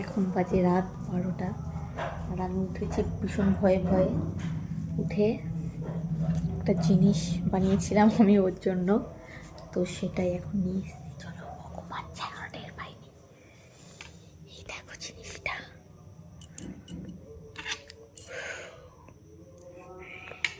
এখন বাজে রাত বারোটা। আর আমি উঠেছি ভীষণ ভয়ে ভয়ে। উঠে একটা জিনিস বানিয়েছিলাম আমি ওর জন্য। তো সেটাই এখন নিয়ে এসেছি। চলো, ভগবান জায়গা টের পাইনি। এই দেখো জিনিসটা।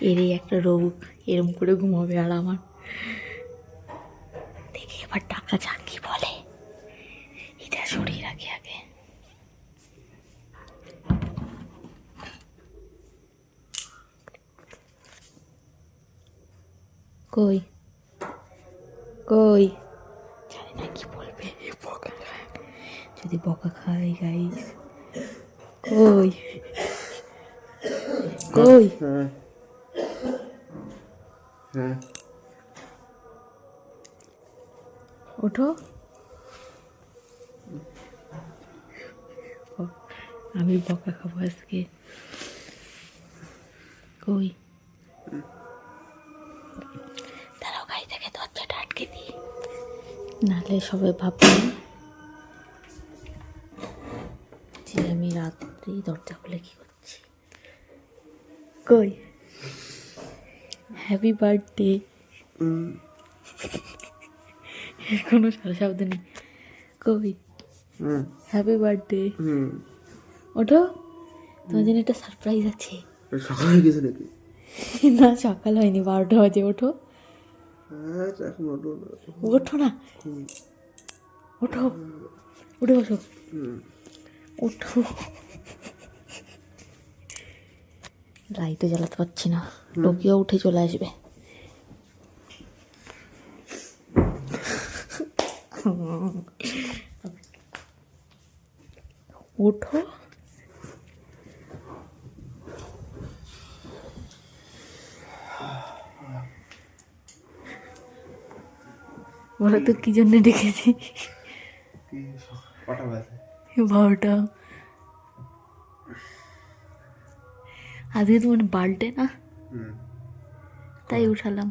এরই একটা রোগ, এরম করে ঘুমাবে আর আমার দেখি এবার টাকা যাক কি বলে এটা সরিয়ে রাখি আগে কই? কই? জানি না কি বলবে। বকা খায়। যদি বকা খাই গাইস কই? কই? হ্যাঁ। হ্যাঁ। ওঠো। আমি বকা খাব আজকে। কই? নাহলে সবাই ভাববে যে আমি রাত্রি দরজা খুলে কি করছি। কই? হ্যাপি বার্থডে কোনো সারা শব্দ নেই। কই হ্যাপি বার্থডে হুম। ওঠো। তোমার জন্য একটা সারপ্রাইজ আছে। সকাল হয়ে গেছে নাকি? না সকাল হয়নি বারোটা বাজে ওঠো। হ্যাঁ এখন ওঠো না। ওঠো না। ওঠো উঠে বসো। ওঠো লাইটও জ্বালাতে পারছি না। টোকিও উঠে চলে আসবে। ওঠো বলো তো কি জন্য ডেকেছি? বারোটা। আজকে তোমার বার্থডে না? তাই উঠালাম।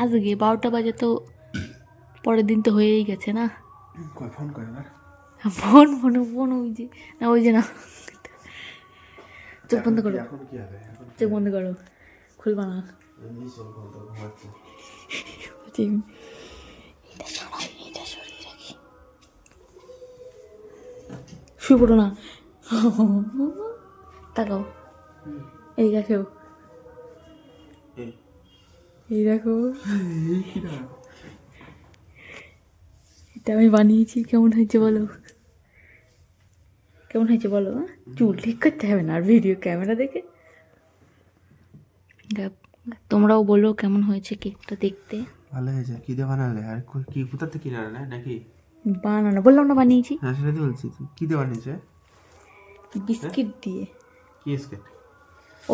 আজকে বারোটা বাজে তো পরের দিন তো হয়েই গেছে না? ফোন করে ফোন ফোন ফোন ওই যে না ওই যে না। চোখ বন্ধ করো। চোখ বন্ধ করো। খুলবা না। শুয়ে পড়ো না। তাকাও। এই দেখো। এই। দেখো। এটা আমি বানিয়েছি। কেমন হয়েছে বলো? কেমন হয়েছে বলো হ্যাঁ? চুল ঠিক করতে হবে না আর ভিডিও ক্যামেরা দেখে। দেখ, তোমরাও বলো কেমন হয়েছে কেকটা দেখতে। ভালো হয়েছে। কি দিয়ে বানালে? আর কি কোথা থেকে কিনে আনলে নাকি? বানানো বললাম না বানিয়েছি। হ্যাঁ সেটা তো বলছি কি দিয়ে বানিয়েছে? বিস্কিট দিয়ে। কি স্কেট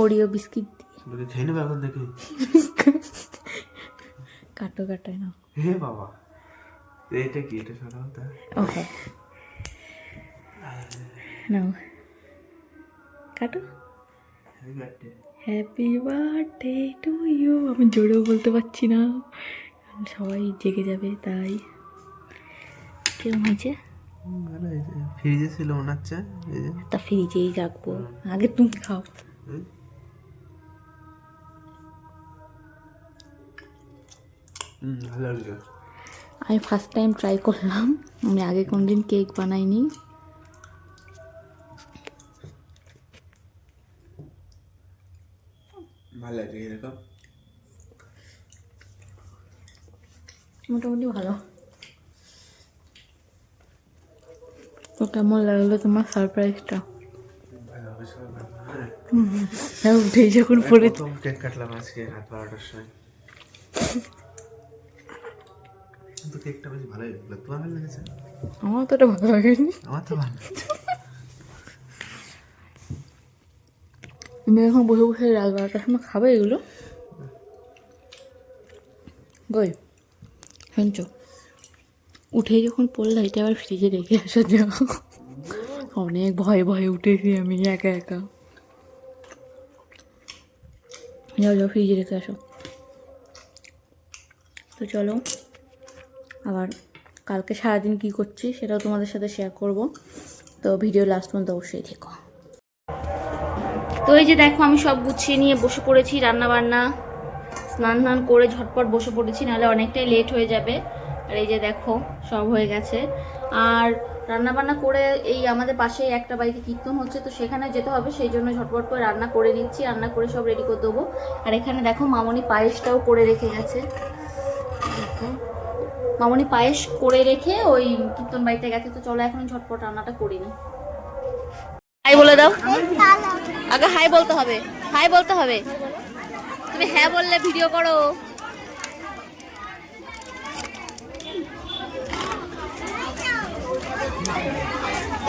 ওরিও বিস্কিট দিয়ে। খেয়ে নেবে এখন দেখি। কাটো কাটায় না। হে বাবা এইটা কি? এটা শোনা হতো ওকে নাও। কাটো। হ্যাপি বার্থডে টু ইউ আমি জোরেও বলতে পারছি না। সবাই জেগে যাবে তাই। কেমন হয়েছে। ফ্রিজে ছিল এই যে। তা ফ্রিজেই রাখব। আগে তুমি খাও। আমি ফার্স্ট টাইম ট্রাই করলাম। আমি আগে কোনোদিন কেক বানাইনি। ভালো লাগছে মোটামুটি ভালো। তো কেমন লাগল তোমার সারপ্রাইজটা। হ্যাঁ উঠেই যখন পড়ে প্রথম কেক কাটলাম আজকে রাত বারোটার সময়। কিন্তু কেকটা বেশ ভালোই লাগল। তোমার ভালো লেগেছে? আমার তো এটা ভালো লাগেনি। আমার তো ভালো। তুমি এখন বসে বসে রাত বারোটার সময় খাবে এগুলো? গই শুনছো উঠেই যখন পড়লে এটা আবার ফ্রিজে রেখে আসা যাও অনেক ভয়ে ভয়ে উঠেছি আমি একা একা। যাও যাও ফ্রিজে রেখে আসো। তো চলো, আবার কালকে সারাদিন কি করছি সেটাও তোমাদের সাথে শেয়ার করব। তো ভিডিও লাস্ট পর্যন্ত অবশ্যই থেকো। তো এই যে দেখো, আমি সব গুছিয়ে নিয়ে বসে পড়েছি রান্না বান্না স্নান করে ঝটপট বসে পড়েছি, নাহলে অনেকটাই লেট হয়ে যাবে। আর এই যে দেখো, সব হয়ে গেছে। আর রান্না বান্না করে এই আমাদের পাশে একটা বাড়িতে কীর্তন হচ্ছে, তো সেখানে যেতে হবে, সেই জন্য ঝটপট করে রান্না করে নিচ্ছি, রান্না করে সব রেডি করে দেবো। আর এখানে দেখো, মামনি পায়েসটাও করে রেখে গেছে। দেখো, মামনি পায়েস করে রেখে ওই কীর্তন বাড়িতে গেছে, তো চলো এখন ঝটপট রান্নাটা করে নিই। হাই বলে দাও। আগে হাই বলতে হবে, হাই বলতে হবে। তুমি হ্যাঁ বললে ভিডিও করো।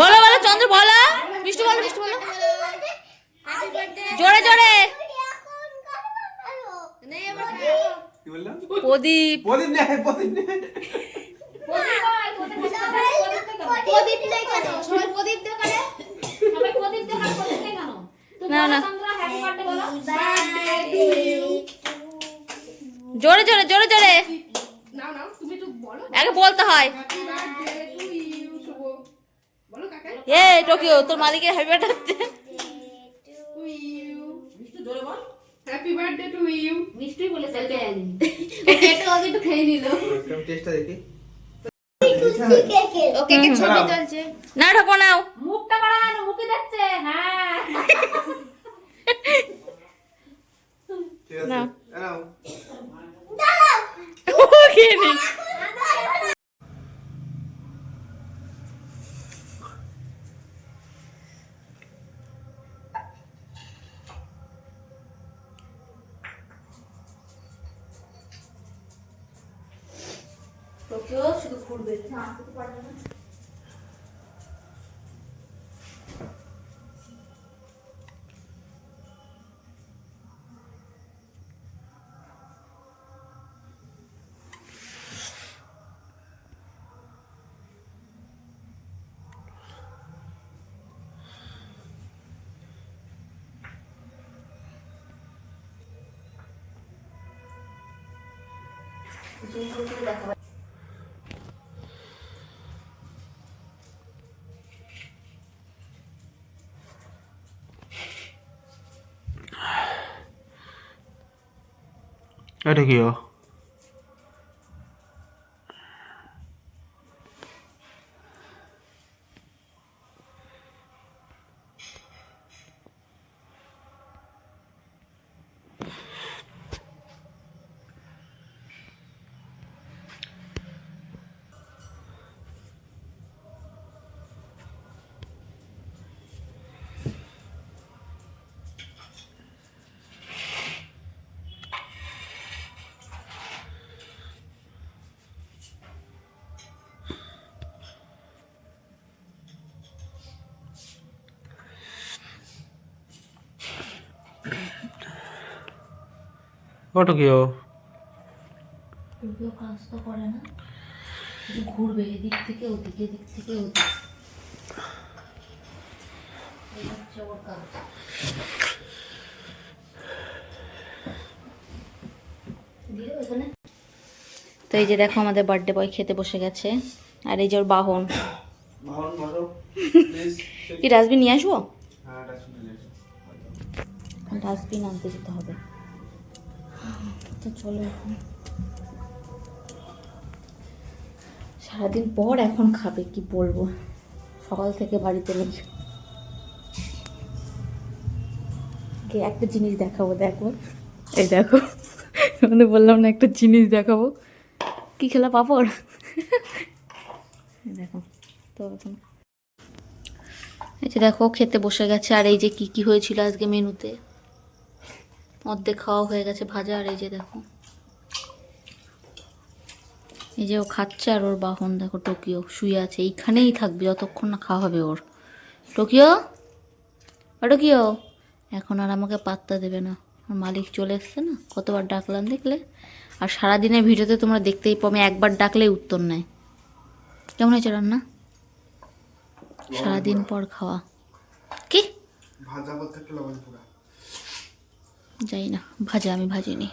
বলো বলো চন্দ্র বলো। মিষ্টি বলো মিষ্টি বলো। জোরে জোরে। প্রদীপ। প্রদীপ নেই প্রদীপ নেই। না, না। জোরে জোরে জোরে জোরে। নাও নাও তুমি একটু বলো আগে বলতে হয়। হ্যাপি বার্থডে টু ইউ শুভ বলো কাকা এ টোকিও তোর মালিকের হ্যাপি বার্থডে হচ্ছে। টু ইউ একটু জোরে বল। হ্যাপি বার্থডে টু ইউ মিষ্টি বলে সেলতে জানি এটা আগে একটু খেয়ে নিল। একদম টেস্টটা দেখি। ওকে কে ছবি চলছে না ঠকো নাও মুখটা বাড়ানো মুখে যাচ্ছে। হ্যাঁ। ঠিক আছে। নাও। নাও খেয়ে নে। টোকিও শুধু ঘুরবে এটা কি ও ওটা কি ও? টোকিও কাজ তো করে না। ঘুরবে এদিক থেকে ওদিকে এদিক থেকে ওদিক। এই হচ্ছে ওর কাজ। দিয়ে দেবো তো এই যে দেখো আমাদের বার্থডে বয় খেতে বসে গেছে। আর এই যে ওর বাহন। কি ডাস্টবিন নিয়ে আসব? ডাস্টবিন আনতে যেতে হবে। তো চলো এখন। সারাদিন পর এখন খাবে, কি বলব? সকাল থেকে বাড়িতে নেই। একটা জিনিস দেখাবো, দেখো। এই দেখো, তোমাদের বললাম না একটা জিনিস দেখাবো। কি খেলা পাপড়? দেখো, তো এখন। এই যে দেখো, খেতে বসে গেছে। আর এই যে কি কি হয়েছিল আজকে মেনুতে? অর্ধেক খাওয়া হয়ে গেছে ভাজা আর এই যে দেখো। এই যে ও খাচ্ছে আর ওর বাহন দেখো টোকিও শুয়ে আছে এইখানেই থাকবে যতক্ষণ না খাওয়া হবে ওর। টোকিও? টোকিও? এখন আর আমাকে পাত্তা দেবে না। আমার মালিক চলে এসছে না কতবার ডাকলাম দেখলে? আর সারাদিনের ভিডিওতে তোমরা দেখতেই পাও আমি একবার ডাকলেই উত্তর নেয়। কেমন হয়েছে রান্না? সারাদিন পর খাওয়া। কি? ভাজা বলতে একটু লবণ পোড়া। যাই না ভাজা আমি ভাজিনি।